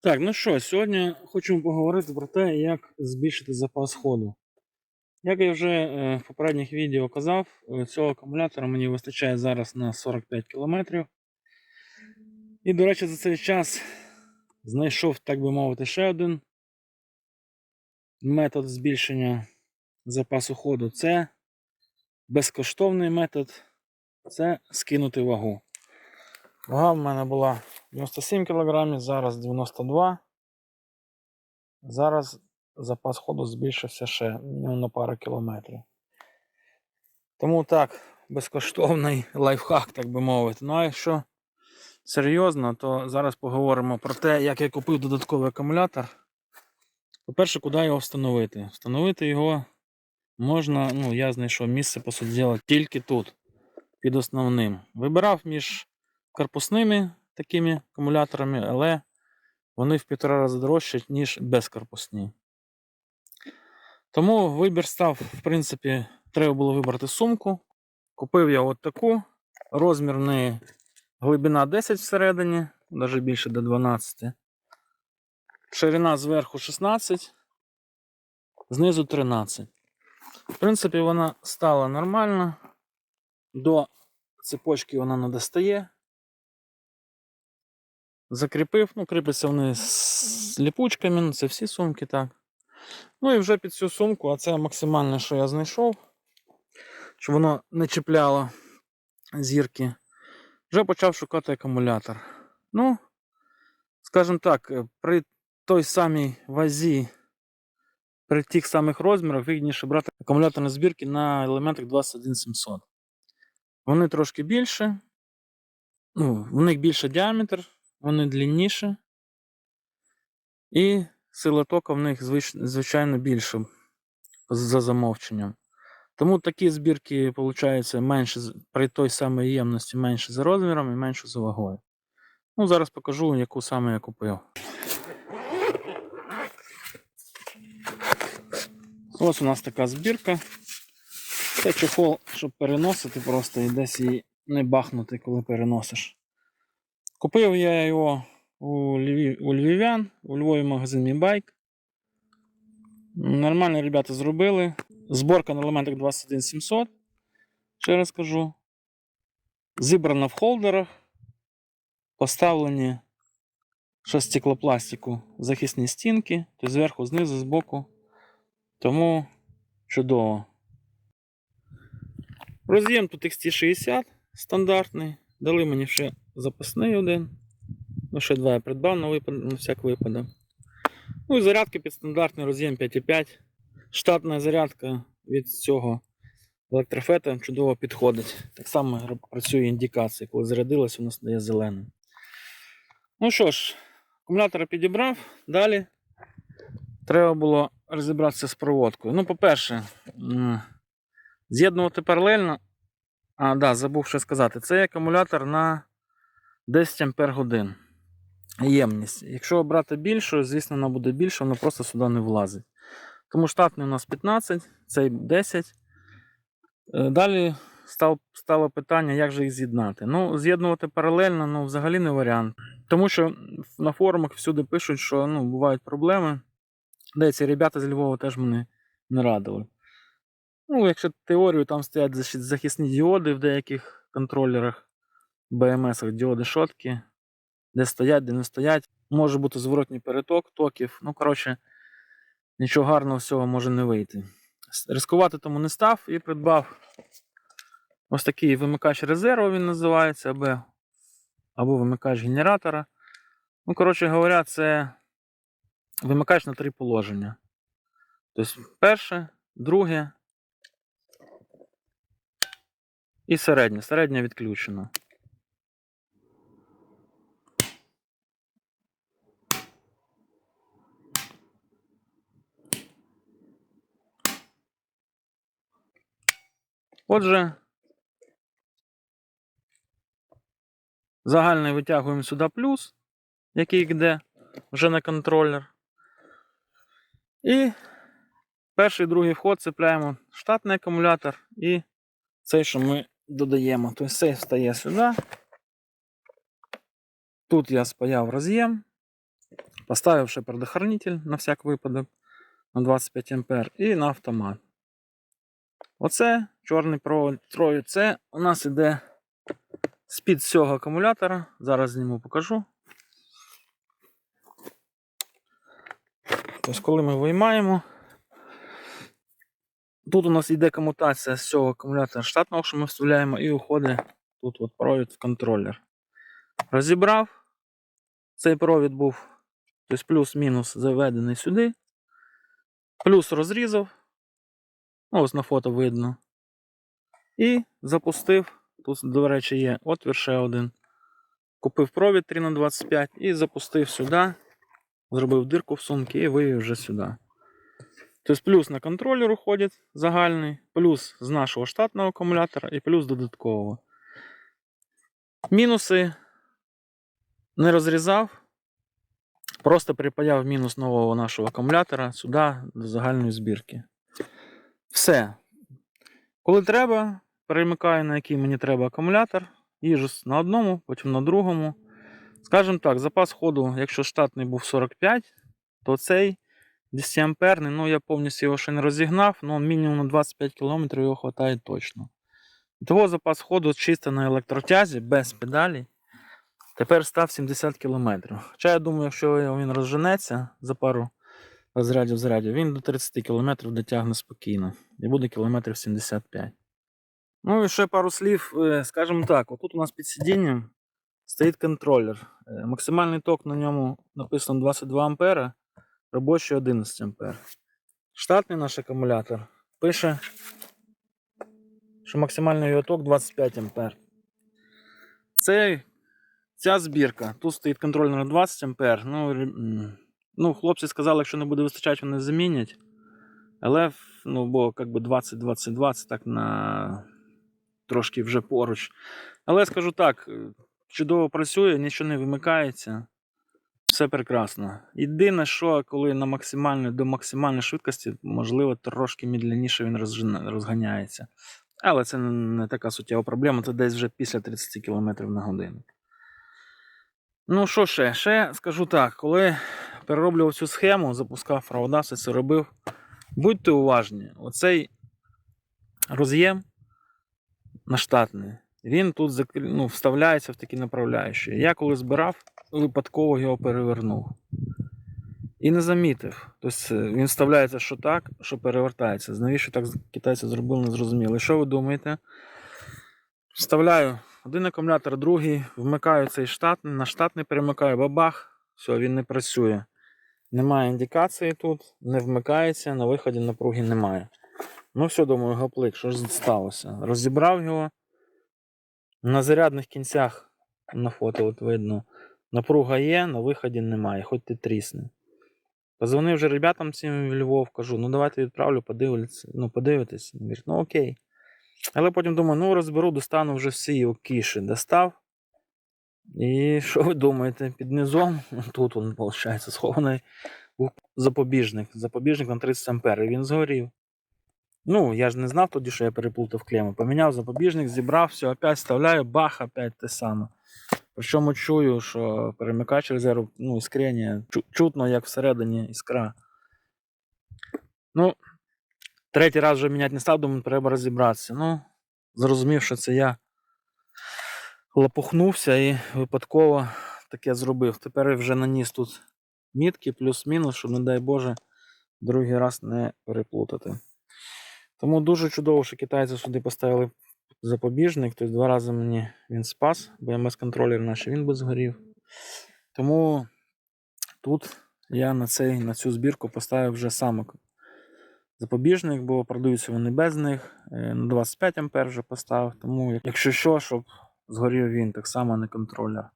Так, ну що, сьогодні хочемо поговорити про те, як збільшити запас ходу. Як я вже е, в попередніх відео казав, е, цього акумулятора мені вистачає зараз на 45 км. І, до речі, за цей час знайшов, так би мовити, ще один метод збільшення запасу ходу. Це безкоштовний метод це скинути вагу. Вага в мене була 97 кг, зараз 92 Зараз запас ходу збільшився ще мінімум на пару кілометрів. Тому так, безкоштовний лайфхак, так би мовити. Ну а якщо серйозно, то зараз поговоримо про те, як я купив додатковий акумулятор. По-перше, куди його встановити? Встановити його можна, ну, я знайшов місце по суті тільки тут, під основним. Вибирав між корпусними такими акумуляторами, але вони в півтора рази дорожчі, ніж безкорпусні. Тому вибір став, в принципі, треба було вибрати сумку. Купив я от таку. Розмір в глибина 10 всередині, навіть більше до 12. Ширина зверху 16, знизу 13. В принципі, вона стала нормально. До цепочки вона не достає. Закріпив, ну, кріпиться вони з ліпучками, ну, це всі сумки так. Ну і вже під цю сумку, а це максимальне, що я знайшов, щоб воно не чіпляло зірки. Вже почав шукати акумулятор. Ну, скажімо так, е, при той самій вазі, при тих самих розмірах, вигідніше брати акумуляторні збірки на елементах 21700. Вони трошки більше, ну, в них більше діаметр, вони длинніші. І сила тока в них звич- звичайно більше за замовченням. Тому такі збірки, виходить, менше при той самій ємності менше за розміром і менше за вагою. Ну, зараз покажу, яку саме я купив. Ось у нас така збірка. Це чохол, щоб переносити просто і десь її не бахнути, коли переносиш. Купив я його у, Львів, у львів'ян, у Львові магазин Bike. Нормально ребята зробили. Зборка на елементах 21700. Ще раз кажу. Зібрана в холдерах. Поставлені ще стеклопластику захисні стінки, то зверху, знизу, збоку. Тому чудово. Роз'єм тут XT60 стандартний. Дали мені ще запасний один. Ну, ще два я придбав на, випад... на всяк випадок. Ну і зарядки під стандартний роз'єм 5,5. Штатна зарядка від цього електрофета чудово підходить. Так само працює індикація. Коли зарядилась, воно стає зеленим. Ну що ж, акумулятор підібрав. Далі треба було розібратися з проводкою. Ну, по-перше, з'єднувати паралельно. А, да, забув ще сказати. Це акумулятор на 10 Ампер годин. Ємність. Якщо брати більшу, звісно, вона буде більше, вона просто сюди не влазить. Тому штатний у нас 15, цей 10. Е, Далі стало питання, як же їх з'єднати. Ну, з'єднувати паралельно ну, взагалі не варіант. Тому що на форумах всюди пишуть, що ну, бувають проблеми. Деякі ребята з Львова теж мене не радили. Ну, якщо теорію, там стоять захисні діоди в деяких контролерах, BMS, діоди шотки, де стоять, де не стоять. Може бути зворотній переток токів. Ну, коротше, нічого гарного з цього може не вийти. Ризикувати тому не став і придбав ось такий вимикач резерву, він називається, або, або вимикач генератора. Ну, коротше говоря, це вимикач на три положення. Тобто, перше, друге і середнє. Середнє відключено. Отже, загальний витягуємо сюди плюс, який йде вже на контролер. І перший другий вход цепляємо штатний акумулятор і цей, що ми додаємо. Тобто цей встає сюди. Тут я спаяв роз'єм. Поставив ще предохранитель на всяк випадок на 25 А і на автомат. Оце чорний провод трою. Це у нас іде з-під цього акумулятора. Зараз зніму покажу. Тобто, коли ми виймаємо, тут у нас йде комутація з цього акумулятора штатного, що ми вставляємо, і уходить тут от провід в контролер. Розібрав. Цей провід був тобто плюс-мінус заведений сюди. Плюс розрізав. Ну, ось на фото видно. І запустив. Тут, до речі, є отвір ще один. Купив провід 3х25 і запустив сюди. Зробив дирку в сумці і вивів вже сюди. Тобто плюс на контролер уходить загальний, плюс з нашого штатного акумулятора і плюс додаткового. Мінуси не розрізав. Просто припаяв мінус нового нашого акумулятора сюди до загальної збірки. Все. Коли треба, перемикаю на який мені треба акумулятор, їжу на одному, потім на другому. Скажімо так, запас ходу, якщо штатний був 45, то цей 10 амперний, ну я повністю його ще не розігнав, але мінімум на 25 км його вистачає точно. Того запас ходу чисто на електротязі, без педалі. Тепер став 70 км. Хоча я думаю, якщо він розженеться за пару розрядів зарядів, він до 30 км дотягне спокійно. І буде кілометрів 75. Ну і ще пару слів, е, скажімо так, отут у нас під сидінням стоїть контролер. Е, Максимальний ток на ньому написано 22 А, робочий 11 А. Штатний наш акумулятор пише, що максимальний його ток 25 А. Цей Ця збірка. Тут стоїть контроль на 20 А. Ну, ну, хлопці сказали, якщо не буде вистачати, вони замінять. Але ну, бо як би 20-22 це так на трошки вже поруч. Але скажу так, е, чудово працює, нічого не вимикається. Все прекрасно. Єдине, що коли на максимальної, до максимальної швидкості, можливо, трошки медленніше він розганяється. Але це не не така суттєва проблема, це десь вже після 30 км на годину. Ну, що ще? Ще скажу так, коли перероблював цю схему, запускав провода, все це робив. Будьте уважні, оцей роз'єм на штатний, він тут ну, вставляється в такі направляючі. Я коли збирав, випадково його перевернув. І не замітив. Тобто е, він вставляється що так, що перевертається. Навіщо так китайці зробили, не зрозуміло. І що ви думаєте? Вставляю один акумулятор, другий, вмикаю цей штатний, на штатний перемикаю, бабах, все, він не працює. Немає індикації тут, не вмикається, на виході напруги немає. Ну, все, думаю, гаплик, що ж сталося? Розібрав його. На зарядних кінцях на фото от видно. Напруга є, на виході немає, хоч ти трісни. Позвонив вже ребятам цим в Львов, кажу, ну давайте відправлю, подивитися, ну, подивитись. Говорить, ну окей. Але потім думаю, ну розберу, достану вже всі окіші. Достав. І що ви думаєте? Під низом, тут він, виходить, схований був запобіжник. Запобіжник на 30 ампер, і він згорів. Ну, я ж не знав тоді, що я переплутав клему. Поміняв запобіжник, зібрав, все, опять вставляю, бах, опять те саме. Причому чую, що перемикач резерву, ну, іскрення, чутно, як всередині іскра. Ну, третій раз вже міняти не став, думаю, треба розібратися. Ну, зрозумів, що це я лопухнувся і випадково таке зробив. Тепер вже наніс тут мітки, плюс-мінус, щоб, не дай Боже, другий раз не переплутати. Тому дуже чудово, що китайці сюди поставили запобіжник, тобто два рази мені він спас, бо МС-контролер наш він би згорів. Тому тут я на, цей, на цю збірку поставив вже сам запобіжник, бо продаються вони без них. Е, На 25 А вже поставив. Тому, якщо що, щоб згорів він, так само не контролер.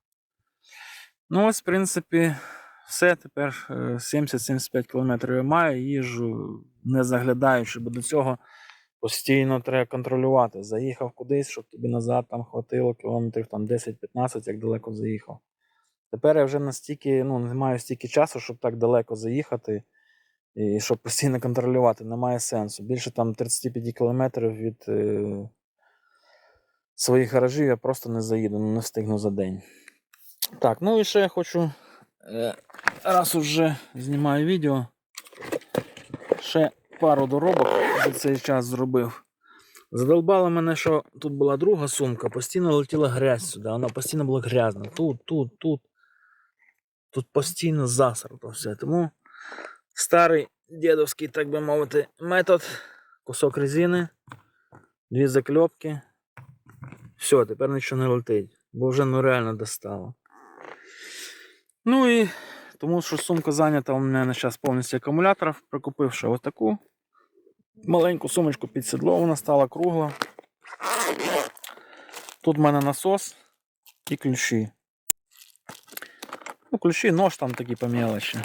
Ну, ось, в принципі, все. Тепер е, 70-75 км я маю, їжу не заглядаючи, бо до цього постійно треба контролювати. Заїхав кудись, щоб тобі назад там хватило кілометрів там 10-15, як далеко заїхав. Тепер я вже настільки, ну, не маю стільки часу, щоб так далеко заїхати. І щоб постійно контролювати, немає сенсу. Більше там 35 кілометрів від е, своїх гаражів я просто не заїду, ну, не встигну за день. Так, ну і ще я хочу е, раз уже знімаю відео, ще пару доробок за цей час зробив. Задолбало мене, що тут була друга сумка, постійно летіла грязь сюди, вона постійно була грязна. Тут, тут, тут. Тут постійно засрато все. Тому старий дідовський, так би мовити, метод. Кусок резини, дві закльопки. Все, тепер нічого не летить, бо вже ну реально достало. Ну і тому що сумка зайнята, у мене зараз повністю акумуляторів. Прикупив ще отаку маленьку сумочку під сідло, вона стала кругла. Тут в мене насос і ключі. Ну, ключі, нож там такі по мелочі.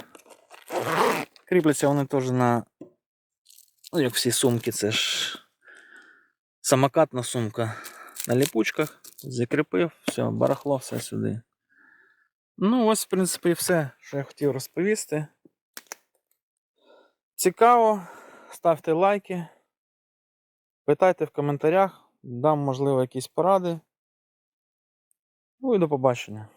Кріпляться вони теж на. Ну, як всі сумки, це ж самокатна сумка на ліпучках. Закріпив, все, барахло все сюди. Ну, ось, в принципі, все, що я хотів розповісти. Цікаво, ставте лайки, питайте в коментарях, дам, можливо, якісь поради. Ну і до побачення.